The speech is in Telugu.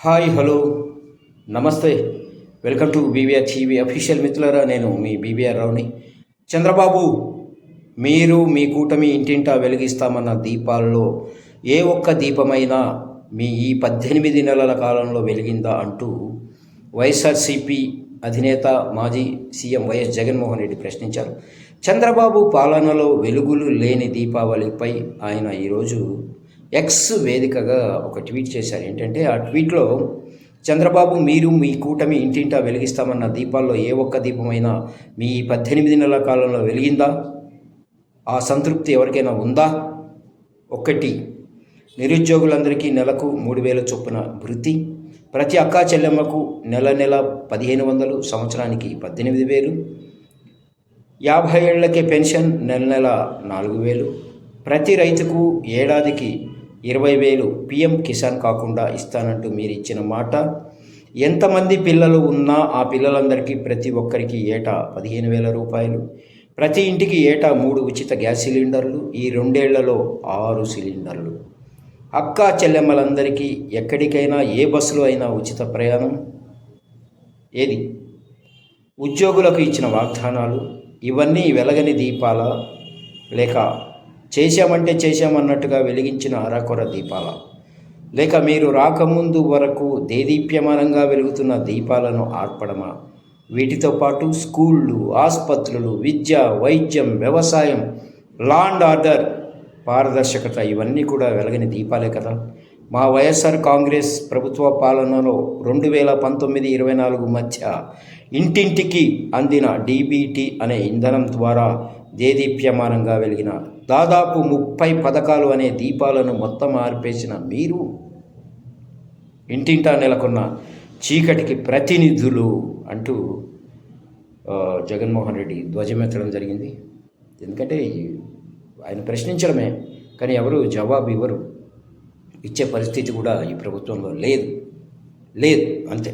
Hi hello. నమస్తే. Welcome to BVR TV official మిత్రులరా నేను మీ బీవీఆర్ రావుని చంద్రబాబు మీరు మీ కూటమి ఇంటింటా వెలిగిస్తామన్న దీపాల్లో ఏ ఒక్క దీపమైనా మీ ఈ పద్దెనిమిది నెలల కాలంలో వెలిగిందా అంటూ వైఎస్ఆర్సీపీ అధినేత మాజీ సీఎం వైఎస్ జగన్మోహన్ రెడ్డి ప్రశ్నించారు. చంద్రబాబు పాలనలో వెలుగులు లేని దీపావళిపై ఆయన ఈరోజు ఎక్స్ వేదికగా ఒక ట్వీట్ చేశారు. ఏంటంటే ఆ ట్వీట్లో చంద్రబాబు మీరు మీ కూటమి ఇంటింటా వెలిగిస్తామన్న దీపాల్లో ఏ ఒక్క దీపమైనా మీ పద్దెనిమిది నెలల కాలంలో వెలిగిందా? ఆ సంతృప్తి ఎవరికైనా ఉందా? ఒకటి నిరుద్యోగులందరికీ నెలకు మూడు వేల చొప్పున వృత్తి ప్రతి అక్కా చెల్లెమ్మకు నెల నెల పదిహేను వందలు సంవత్సరానికి పద్దెనిమిది వేలు యాభై ఏళ్ళకే పెన్షన్ నెల నెల నాలుగు వేలు ప్రతి రైతుకు ఏడాదికి ఇరవై వేలు పిఎం కిసాన్ కాకుండా ఇస్తానంటూ మీరు ఇచ్చిన మాట. ఎంతమంది పిల్లలు ఉన్నా ఆ పిల్లలందరికీ ప్రతి ఒక్కరికి ఏటా పదిహేను వేల రూపాయలు. ప్రతి ఇంటికి ఏటా మూడు ఉచిత గ్యాస్ సిలిండర్లు. ఈ రెండేళ్ళలో ఆరు సిలిండర్లు. అక్క చెల్లెమ్మలందరికీ ఎక్కడికైనా ఏ బస్సులో అయినా ఉచిత ప్రయాణం. ఏది? ఉద్యోగులకు ఇచ్చిన వాగ్దానాలు. ఇవన్నీ వెలగని దీపాల లేక చేశామంటే చేశామన్నట్టుగా వెలిగించిన అరకొర దీపాల. లేక మీరు రాకముందు వరకు దేదీప్యమానంగా వెలుగుతున్న దీపాలను ఆర్పడమా? వీటితో పాటు స్కూళ్ళు ఆసుపత్రులు విద్య వైద్యం వ్యవసాయం లాండ్ ఆర్డర్ పారదర్శకత ఇవన్నీ కూడా వెలగని దీపాలే కదా. మా వైఎస్ఆర్ కాంగ్రెస్ ప్రభుత్వ పాలనలో రెండు వేల పంతొమ్మిది ఇరవై నాలుగు మధ్య ఇంటింటికి అందిన డీబీటీ అనే ఇంధనం ద్వారా దేదీప్యమానంగా వెలిగిన దాదాపు ముప్పై పథకాలు అనే దీపాలను మొత్తం ఆర్పేసిన మీరు ఇంటింటా నెలకొన్న చీకటికి ప్రతినిధులు అంటూ జగన్మోహన్ రెడ్డి ధ్వజమెత్తడం జరిగింది. ఎందుకంటే ఆయన ప్రశ్నించడమే కానీ ఎవరు జవాబు ఇవ్వరు. ఇచ్చే పరిస్థితి కూడా ఈ ప్రభుత్వంలో లేదు. లేదు అంతే.